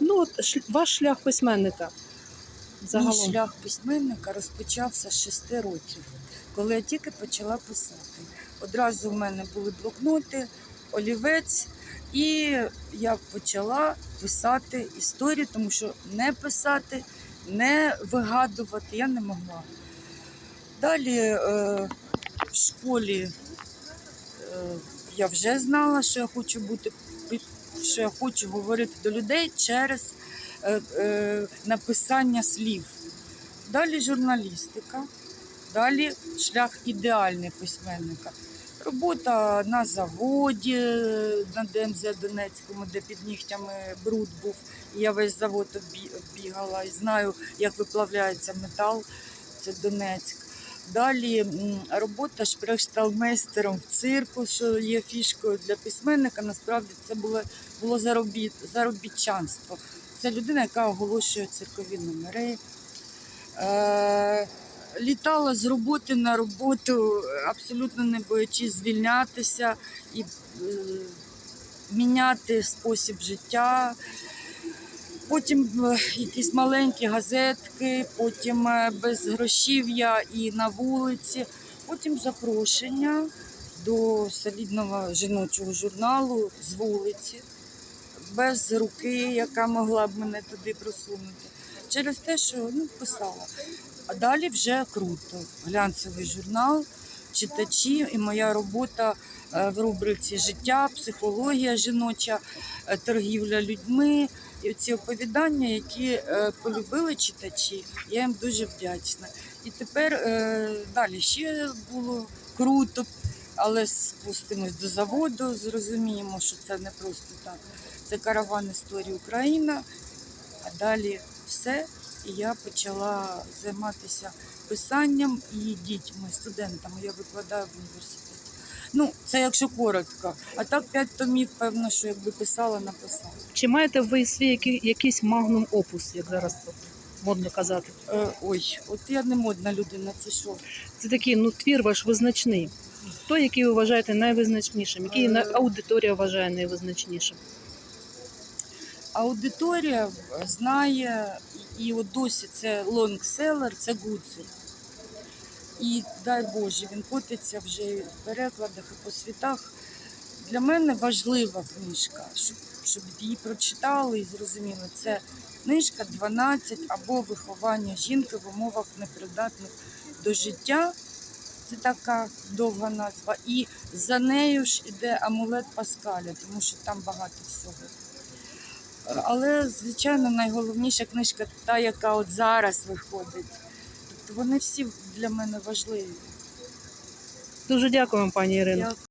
Ну, от ваш шлях письменника. Мій шлях письменника розпочався з 6 років, коли я тільки почала писати. Одразу в мене були блокноти, олівець, і я почала писати історії, тому що не писати, не вигадувати я не могла. Далі е, в школі е, я вже знала, що я хочу бути, що я хочу говорити до людей через е, е, написання слів. Далі журналістика, далі шлях ідеальний письменника. Робота на заводі на ДМЗ Донецькому, де під нігтями бруд був. Я весь завод оббігала і знаю, як виплавляється метал. Це Донецьк. Далі робота шпрехшталмейстером в цирку, що є фішкою для письменника. Насправді це було, було заробіт, заробітчанство. Це людина, яка оголошує циркові номери. Е, літала з роботи на роботу, абсолютно не боячись звільнятися і е, міняти спосіб життя. Потім е, якісь маленькі газетки, потім е, безгрошів'я і на вулиці, потім запрошення до солідного жіночого журналу з вулиці, без руки, яка могла б мене туди просунути. Через те, що ну, писала. А далі вже круто. Глянцевий журнал, читачі і моя робота е, в рубриці Життя, психологія жіноча, торгівля людьми. І ці оповідання, які е, полюбили читачі, я їм дуже вдячна. І тепер е, далі ще було круто, але спустимось до заводу, зрозуміємо, що це не просто так. Це караван історії Україна, а далі все. І я почала займатися писанням і дітьми, студентами. Я викладаю в університеті. Ну, це якщо коротко. А так п'ять томів, певно, що якби писала, написала. Чи маєте ви свій який- якийсь магнум опус, як зараз модно казати? Е, ой, от я не модна людина, це що? Це такий ну, твір ваш визначний. Той, який ви вважаєте найвизначнішим, який Е. аудиторія вважає найвизначнішим. Аудиторія знає, і і от досі це лонгселер, це Гудзик. І дай Боже, він котиться вже в перекладах і по світах. Для мене важлива книжка, щоб, щоб її прочитали і зрозуміли. Це книжка 12 або виховання жінки в умовах непридатних до життя. Це така довга назва. І за нею ж іде амулет Паскаля, тому що там багато всього. Але, звичайно, найголовніша книжка та, яка от зараз виходить. Вони всі для мене важливі. Дуже дякуємо, пані Ірино.